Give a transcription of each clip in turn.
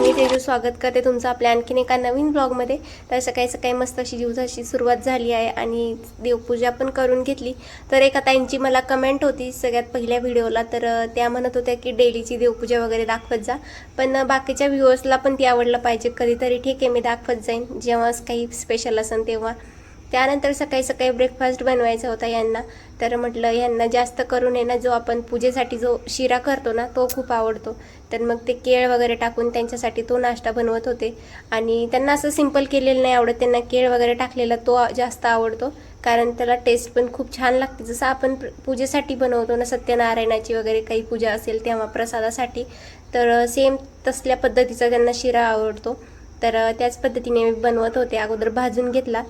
मी तेजू स्वागत करते तुमचं आपल्या आणखीन एका नवीन ब्लॉगमध्ये तर सकाळी सकाळी मस्त अशी दिवसाची सुरुवात झाली आहे आणि देवपूजा पण करून घेतली. तर एका ताईंची मला कमेंट होती सगळ्यात पहिल्या व्हिडिओला तर त्या म्हणत होत्या की डेलीची देवपूजा वगैरे दाखवत जा. पण बाकीच्या व्ह्युअर्सला पण ती आवडलं पाहिजे. कधीतरी ठीक आहे मी दाखवत जाईन. जेव्हा काही स्पेशल असेल तेव्हा. त्यानंतर सकाळी सकाळी ब्रेकफास्ट बनवायचा होता यांना. तर म्हटलं यांना जास्त करून आहे ना जो आपण पूजेसाठी जो शिरा करतो ना तो खूप आवडतो. तर मग ते केळ वगैरे टाकून त्यांच्यासाठी तो नाश्ता बनवत होते. आणि त्यांना असं सिंपल केलेलं नाही आवडत. त्यांना केळ वगैरे टाकलेला तो जास्त आवडतो. कारण त्याला टेस्ट पण खूप छान लागते. जसं आपण पूजेसाठी बनवतो ना सत्यनारायणाची वगैरे काही पूजा असेल तेव्हा प्रसादासाठी तर सेम तसल्या पद्धतीचा त्यांना शिरा आवडतो. तर त्याच पद्धतीने मी बनवत होते. अगोदर भाजून घेतला.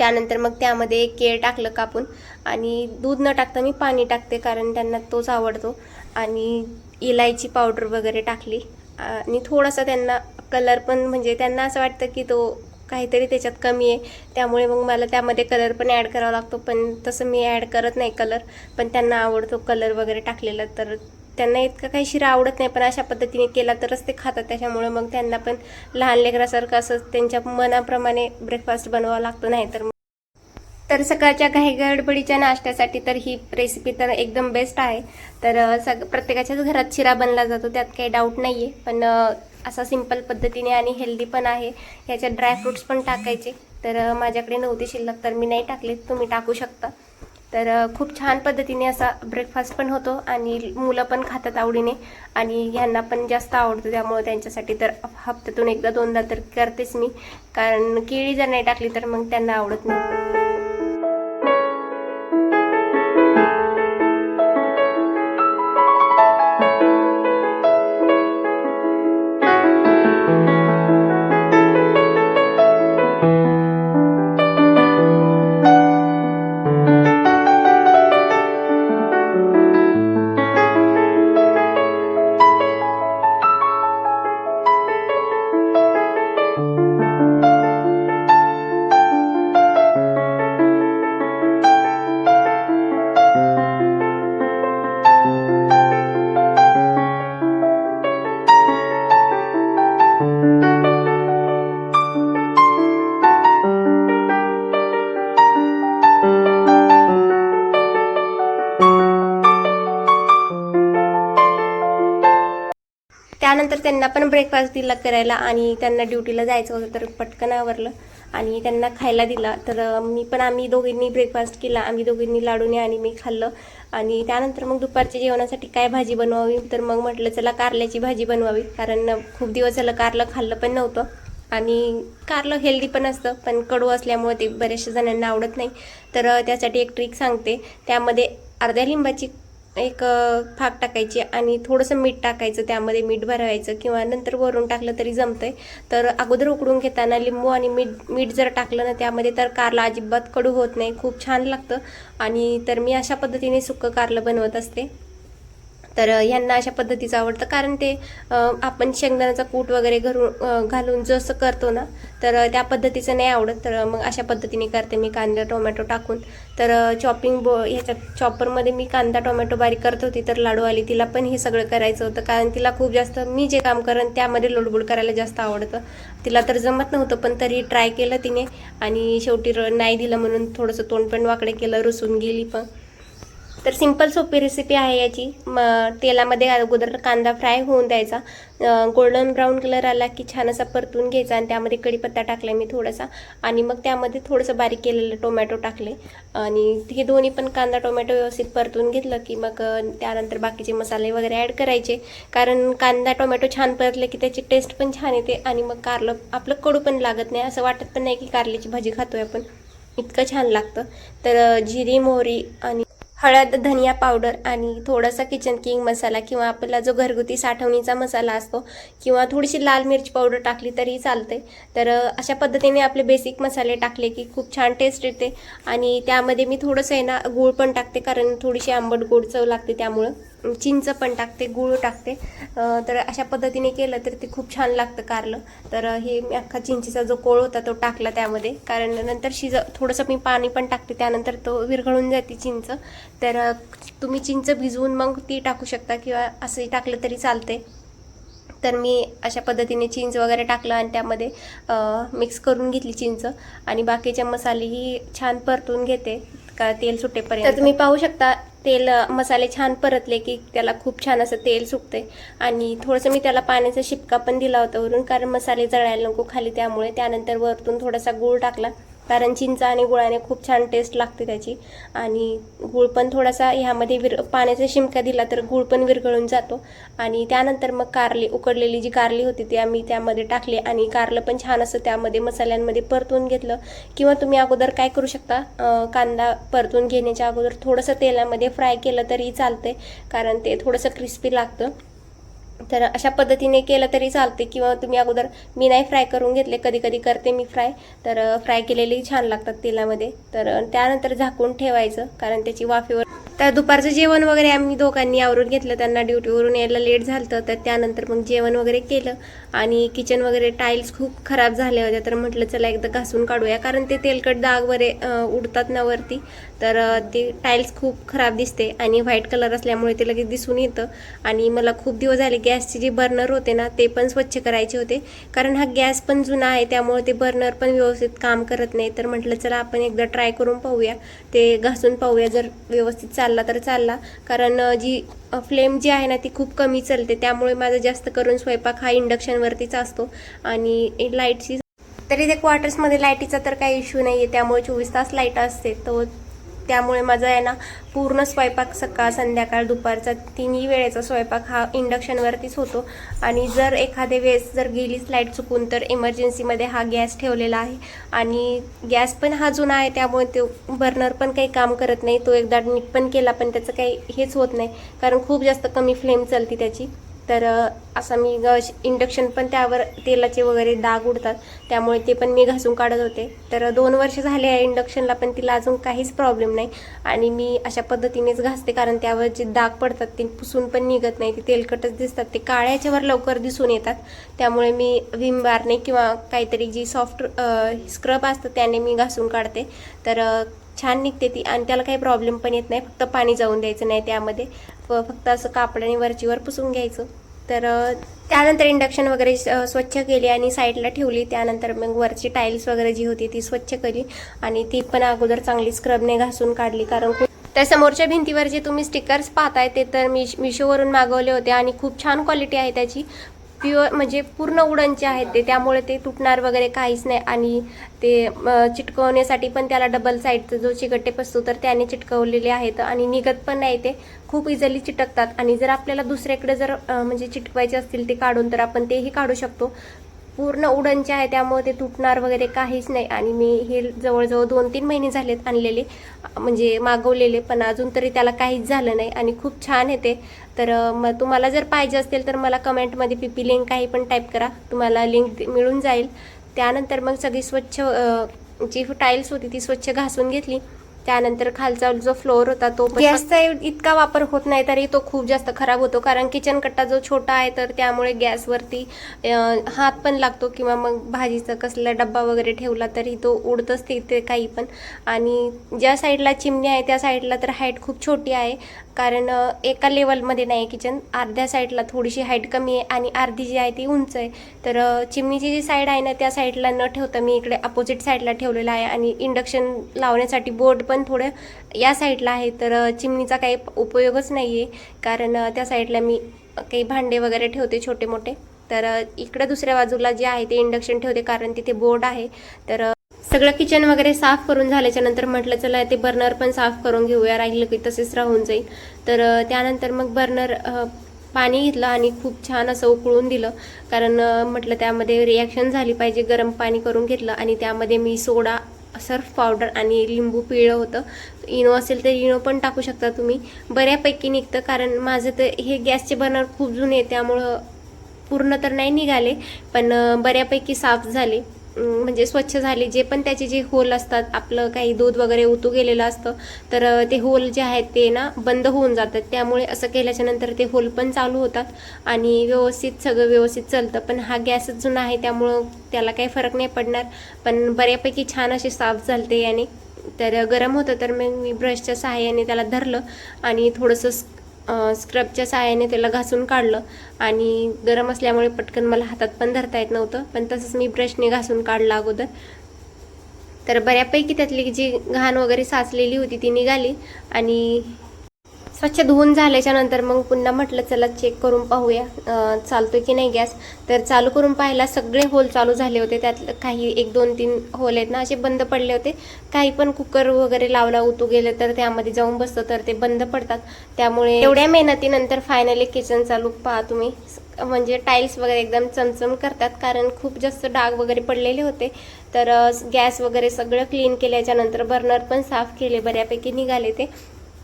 त्यानंतर मग त्यामध्ये केळ टाकलं कापून आणि दूध न टाकता मी पाणी टाकते कारण त्यांना तोच आवडतो. आणि इलायची पावडर वगैरे टाकली. आणि थोडासा त्यांना कलर पण म्हणजे त्यांना असं वाटतं की तो काहीतरी त्याच्यात कमी आहे. त्यामुळे मग मला त्यामध्ये कलर पण ॲड करावा लागतो. पण तसं मी ॲड करत नाही कलर. पण त्यांना आवडतो कलर वगैरे टाकलेला तर त्यांना इतकं काही शिरा आवडत नाही पण अशा पद्धतीने केला तरच ते खातात. त्याच्यामुळे मग त्यांना पण लहान लेकरासारखं असं त्यांच्या मनाप्रमाणे ब्रेकफास्ट बनवावा लागतो नाही तर तर सकाळच्या काही गडबडीच्या नाश्त्यासाठी तर ही रेसिपी तर एकदम बेस्ट आहे. तर सग प्रत्येकाच्याच घरात शिरा बनला जातो त्यात काही डाऊट नाही आहे पण असा सिंपल पद्धतीने आणि हेल्दी पण आहे. ह्याच्यात ड्रायफ्रुट्स पण टाकायचे. तर माझ्याकडे नव्हते शिल्लक तर मी नाही टाकले. तुम्ही टाकू शकता. तर खूप छान पद्धतीने असा ब्रेकफास्ट पण होतो आणि मुलं पण खातात आवडीने आणि ह्यांना पण जास्त आवडतं. त्यामुळे त्यांच्यासाठी तर हप्त्यातून एकदा दोनदा तर करतेच मी. कारण केळी जर नाही टाकली तर मग त्यांना आवडत नाही. त्यानंतर त्यांना पण ब्रेकफास्ट दिला करायला आणि त्यांना ड्युटीला जायचं होतं तर पटकन आवरलं. आणि त्यांना खायला दिला. तर मी पण आम्ही दोघींनी ब्रेकफास्ट केला. आम्ही दोघींनी लाडूने आणि मी खाल्लं. आणि त्यानंतर मग दुपारच्या जेवणासाठी काय भाजी बनवावी? तर मग म्हटलं चला कारल्याची भाजी बनवावी. कारण खूप दिवस झालं कारलं खाल्लं पण नव्हतं. आणि कारलं हेल्दी पण असतं पण कडू असल्यामुळे ते बऱ्याचशा जणांना आवडत नाही. तर त्यासाठी एक ट्रिक सांगते. त्यामध्ये अर्ध्या लिंबाची एक फाक टाकायची आणि थोडंसं मीठ टाकायचं त्यामध्ये मीठ भरवायचं किंवा नंतर वरून टाकलं तरी जमतंय. तर अगोदर उकडून घेताना लिंबू आणि मीठ मीठ जर टाकलं ना त्यामध्ये तर कारला अजिबात कडू होत नाही. खूप छान लागतं. आणि तर मी अशा पद्धतीने सुक्कं कारलं बनवत असते. तर ह्यांना अशा पद्धतीचं आवडतं. कारण ते आपण शेंगदाण्याचा कूट वगैरे घरून घालून जसं करतो ना तर त्या पद्धतीचं नाही आवडत. तर मग अशा पद्धतीने करते मी कांदा टोमॅटो टाकून. तर चॉपिंग बो ह्याच्यात चॉपरमध्ये मी कांदा टोमॅटो बारीक करत होती तर लाडू आली. तिला पण हे सगळं करायचं होतं. कारण तिला खूप जास्त मी जे काम करेन त्यामध्ये लोडबोड करायला जास्त आवडतं. तिला तर जमत नव्हतं पण तरी ट्राय केलं तिने. आणि शेवटी र- नाही दिलं म्हणून थोडंसं तोंड पण वाकडे केलं रुसून गेली पण. तर सिंपल सोपी रेसिपी आहे याची. म तेलामध्ये अगोदर कांदा फ्राय होऊन द्यायचा. गोल्डन ब्राऊन कलर आला की छान असा परतून घ्यायचा आणि त्यामध्ये कढीपत्ता टाकला मी थोडासा. आणि मग त्यामध्ये थोडंसं बारीक केलेलं टोमॅटो टाकले. आणि हे दोन्ही पण कांदा टोमॅटो व्यवस्थित परतून घेतलं की मग त्यानंतर बाकीचे मसाले वगैरे ॲड करायचे. कारण कांदा टोमॅटो छान परतले की त्याची टेस्ट पण छान येते आणि मग कारलं आपलं कडू पण लागत नाही. असं वाटत पण नाही की कारल्याची भाजी खातोय आपण. इतकं छान लागतं. तर जिरी मोहरी आणि हळद धनिया पावडर आणि थोडासा किचन किंग मसाला किंवा आपला जो घरगुती साठवणीचा मसाला असतो किंवा थोडीशी लाल मिरची पावडर टाकली तरी चालते तर अशा पद्धतीने आपले बेसिक मसाले टाकले की खूप छान टेस्ट येते. आणि त्यामध्ये मी थोडंसं आहे ना गूळ पण टाकते कारण थोडीशी आंबट गोड चव लागते त्यामुळं. चिंच पण टाकते गूळ टाकते. तर अशा पद्धतीने केलं तर ते खूप छान लागतं कारलं. तर हे अख्खा चिंचेचा जो कोळ होता तो टाकला त्यामध्ये. कारण नंतर शिज थोडंसं मी पाणी पण टाकते त्यानंतर तो विरघळून जाते चिंच. तर तुम्ही चिंच भिजवून मग ती टाकू शकता किंवा असंही टाकलं तरी चालते तर मी अशा पद्धतीने चिंच वगैरे टाकलं आणि त्यामध्ये मिक्स करून घेतली चिंच. आणि बाकीचे मसालेही छान परतून घेते का तेल सुटेपर्यंत. तर तुम्ही पाहू शकता तेल मसाले छान परतले की त्याला खूप छान असं तेल सुकते आणि थोडंसं मी त्याला पाण्याचा शिपका पण दिला होता वरून कारण मसाले जळायला नको खाली त्यामुळे. त्यानंतर वरतून थोडासा गूळ टाकला. कारण चिंच आणि गुळाने खूप छान टेस्ट लागते त्याची. आणि गूळ पण थोडासा ह्यामध्ये विर पाण्याचा शिमका दिला तर गूळ पण विरघळून जातो. आणि त्यानंतर मग कारली उकडलेली जी कारली होती ती आम्ही त्यामध्ये टाकली आणि कारलं पण छान असं त्यामध्ये मसाल्यांमध्ये परतून घेतलं. किंवा तुम्ही अगोदर काय करू शकता कांदा परतून घेण्याच्या अगोदर थोडंसं तेलामध्ये फ्राय केलं तरी चालते कारण ते थोडंसं क्रिस्पी लागतं. तर अशा पद्धतीने केलं तरी चालते किंवा तुम्ही अगोदर मी नाही फ्राय करून घेतले कधी कधी करते मी फ्राय तर फ्राय केलेली छान लागतात तेलामध्ये. तर त्यानंतर झाकून ठेवायचं कारण त्याची वाफेवर तर दुपारचं जेवण वगैरे आम्ही दोघांनी आवरून घेतलं. त्यांना ड्युटीवरून यायला लेट झालं तर त्यानंतर मग जेवण वगैरे केलं. आणि किचन वगैरे टाईल्स खूप खराब झाल्या होत्या. तर म्हटलं चला एकदा घासून काढूया. कारण ते तेलकट दाग वगैरे उडतात ना वरती. तर ती ते टाईल्स खूप खराब दिसते आणि व्हाईट कलर असल्यामुळे ते लगेच दिसून येतं. आणि मला खूप दिवस झाले गॅसचे जे बर्नर होते ना ते पण स्वच्छ करायचे होते. कारण हा गॅस पण जुना आहे त्यामुळे ते बर्नर पण व्यवस्थित काम करत नाही. तर म्हटलं चला आपण एकदा ट्राय करून पाहूया. ते घासून पाहूया. जर व्यवस्थित चालला तर चालला. कारण जी फ्लेम जी आहे ना ती खूप कमी चालते. त्यामुळे माझा जास्त करून स्वयंपाक हा इंडक्शनवरतीच असतो. आणि लाईटची तरी ते क्वार्टर्समध्ये लाईटीचा तर काही इश्यू नाही आहे त्यामुळे चोवीस तास लाइट असते. तो त्यामुळे माझा आहे ना पूर्ण स्वयंपाक सकाळ संध्याकाळ दुपारचा तिन्ही वेळेचा स्वयंपाक हा इंडक्शनवरतीच होतो. आणि जर एखाद्या वेळेस जर गेलीच लाइट चुकून तर इमर्जन्सीमध्ये हा गॅस ठेवलेला आहे. आणि गॅस पण हा जुना आहे त्यामुळे तो बर्नर पण काही काम करत नाही. तो एकदा नीट पण केला पण त्याचं काही हेच होत नाही. कारण खूप जास्त कमी फ्लेम चालते त्याची. तर असं असा मी ग इंडक्शन पण त्यावर तेलाचे वगैरे डाग उडतात. त्यामुळे ते पण मी घासून काढत होते. तर दोन वर्ष झाले आहे इंडक्शनला पण तिला अजून काहीच प्रॉब्लेम नाही. आणि मी अशा पद्धतीनेच घासते कारण त्यावर जे डाग पडतात ते पुसून पण निघत नाही. ते तेलकटच दिसतात. ते काळ्याच्यावर लवकर दिसून येतात. त्यामुळे मी विम बारने किंवा काहीतरी जी सॉफ्ट स्क्रब असतं त्याने मी घासून काढते. तर छान निघते ती. आणि त्याला काही प्रॉब्लेम पण येत नाही. फक्त पाणी जाऊन द्यायचं नाही त्यामध्ये. फक्त असं कापडाने वरचीवर पुसून घ्यायचं. तर त्यानंतर इंडक्शन वगैरे स्वच्छ केली आणि साईडला ठेवली. त्यानंतर मग वरची टाईल्स वगैरे जी होती ती स्वच्छ केली. आणि ती पण अगोदर चांगली स्क्रबने घासून काढली. कारण त्या समोरच्या भिंतीवर जे तुम्ही स्टिकर्स पाहताय ते तर मी मिशोवरून मागवले होते. आणि खूप छान क्वालिटी आहे त्याची. प्युअर म्हणजे पूर्ण उडनचे आहेत ते त्यामुळे ते तुटणार वगैरे काहीच नाही आणि ते चिटकवण्यासाठी पण त्याला डबल साईडचं जो चिकटेप असतो तर त्याने चिटकवलेले आहेत आणि निघत पण नाही ते. खूप इझिली चिटकतात आणि जर आपल्याला दुसऱ्याकडे जर म्हणजे चिटकवायचे असतील ते काढून तर आपण तेही काढू शकतो. पूर्ण उडनचे आहे त्यामुळे ते तुटणार वगैरे काहीच नाही आणि मी हे जवळजवळ दोन तीन महिने झालेत आणलेले म्हणजे मागवलेले पण अजून तरी त्याला काहीच झालं नाही आणि खूप छान आहे ते. तर मग तुम्हाला जर पाहिजे असतील तर मला कमेंटमध्ये पी पी लिंक काही पण टाईप करा. तुम्हाला लिंक मिळून जाईल. त्यानंतर मग सगळी स्वच्छ जी टाईल्स होती ती स्वच्छ घासून घेतली. त्यानंतर खालचा जो फ्लोअर होता तो गॅसचा इतका वापर होत नाही तरी तो खूप जास्त खराब होतो. कारण किचन कट्टा जो छोटा आहे तर त्यामुळे गॅसवरती हात पण लागतो किंवा मग भाजीचा कसला डब्बा वगैरे ठेवला तरी तो उडतच तिथे काही पण. आणि ज्या साईडला चिमणी आहे त्या साईडला तर हाईट खूप छोटी आहे. कारण एका लेवलमध्ये नाही आहे किचन अर्ध्या साईडला थोडीशी हाईट कमी आहे आणि अर्धी जी आहे ती उंच आहे. तर चिमणीची जी साईड आहे ना त्या साईडला न ठेवता मी इकडे अपोजिट साईडला ठेवलेला आहे आणि इंडक्शन लावण्यासाठी बोर्ड पण थोडं या साईडला आहे. तर चिमणीचा काही उपयोगच नाही आहे कारण त्या साईडला मी काही भांडे वगैरे ठेवते छोटे मोठे तर इकडं इकडे दुसऱ्या बाजूला जे आहे ते इंडक्शन ठेवते कारण तिथे बोर्ड आहे. तर सगळं किचन वगैरे साफ करून झाल्याच्यानंतर म्हटलं चला ते बर्नर पण साफ करून घेऊया. राहिलं की तसेच राहून जाईल. तर त्यानंतर मग बर्नर पाणी घेतलं आणि खूप छान असं उकळून दिलं. कारण म्हटलं त्यामध्ये रिॲक्शन झाली पाहिजे. गरम पाणी करून घेतलं आणि त्यामध्ये मी सोडा सर्फ पावडर आणि लिंबू पिळलं होतं. इनो असेल तर इनो पण टाकू शकता तुम्ही. बऱ्यापैकी निघतं कारण माझं तर हे गॅसचे बर्नर खूप जुने त्यामुळं पूर्ण तर नाही निघाले पण बऱ्यापैकी साफ झाले. म्हणजे स्वच्छ झाले जे पण त्याचे जे होल असतात आपलं काही दूध वगैरे उतू गेलेलं असतं तर ते होल जे आहेत ते ना बंद होऊन जातात. त्यामुळे असं केल्याच्यानंतर ते होल पण चालू होतात आणि व्यवस्थित सगळं व्यवस्थित चालतं. पण हा गॅसच जुना आहे त्यामुळं त्याला काही फरक नाही पडणार. पण बऱ्यापैकी छान असे साफ झालते याने. तर गरम होतं तर मग मी ब्रशच्या सहाय्याने त्याला धरलं आणि थोडंसं स्क्रबच्या सहाय्याने त्याला घासून काढलं. आणि गरम असल्यामुळे पटकन मला हातात पण धरता येत नव्हतं पण तसंच मी ब्रशने घासून काढलं अगोदर. तर बऱ्यापैकी त्यातली जी घाण वगैरे साचलेली होती ती निघाली आणि स्वच्छ धुवून झाल्याच्यानंतर मग पुन्हा म्हटलं चला चेक करून पाहूया चालतो चालतोय की नाही गॅस? तर चालू करून पाहायला सगळे होल चालू झाले होते. त्यातलं काही एक दोन तीन होल आहेत ना असे बंद पडले होते. काही पण कुकर वगैरे लावला उतू गेले तर त्यामध्ये जाऊन बसतं तर ते बंद पडतात. त्यामुळे एवढ्या मेहनतीनंतर फायनली किचनचा लुक पहा तुम्ही. म्हणजे टाईल्स वगैरे एकदम चमचम करतात कारण खूप जास्त डाग वगैरे पडलेले होते. तर गॅस वगैरे सगळं क्लीन केल्याच्यानंतर बर्नर पण साफ केले बऱ्यापैकी निघाले ते.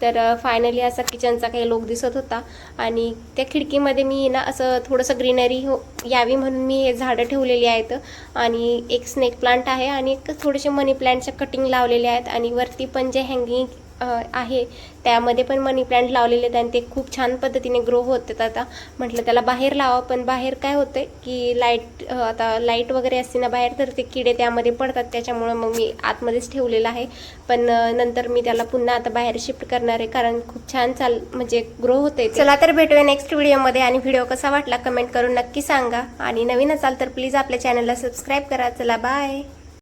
तर फायनली असा किचनचा काही लोक दिसत होता. आणि त्या खिडकीमध्ये मी ना असं थोडंसं ग्रीनरी हो यावी म्हणून मी हे झाडं ठेवलेली आहेत. आणि एक स्नेक प्लांट आहे आणि एक थोडेसे मनी प्लांटच्या कटिंग लावलेले आहेत. आणि वरती पण जे हँगिंग आहे. त्यामध्ये पण मनी प्लांट लावलेले आहेत आणि ते खूप छान पद्धतीने ग्रो होतात आता. म्हटलं त्याला बाहेर लावा पण बाहेर काय होतं की लाइट आता लाइट वगैरे असते ना बाहेर तर ते किडे त्यामध्ये पडतात. त्याच्यामुळं मग मी आतमध्येच ठेवलेलं आहे. पण नंतर मी त्याला पुन्हा आता बाहेर शिफ्ट करणार आहे कारण खूप छान चाल म्हणजे ग्रो होते चला तर भेटूया नेक्स्ट व्हिडिओमध्ये आणि व्हिडिओ कसा वाटला कमेंट करून नक्की सांगा. आणि नवीन असाल तर प्लीज आपल्या चॅनलला सबस्क्राईब करा. चला बाय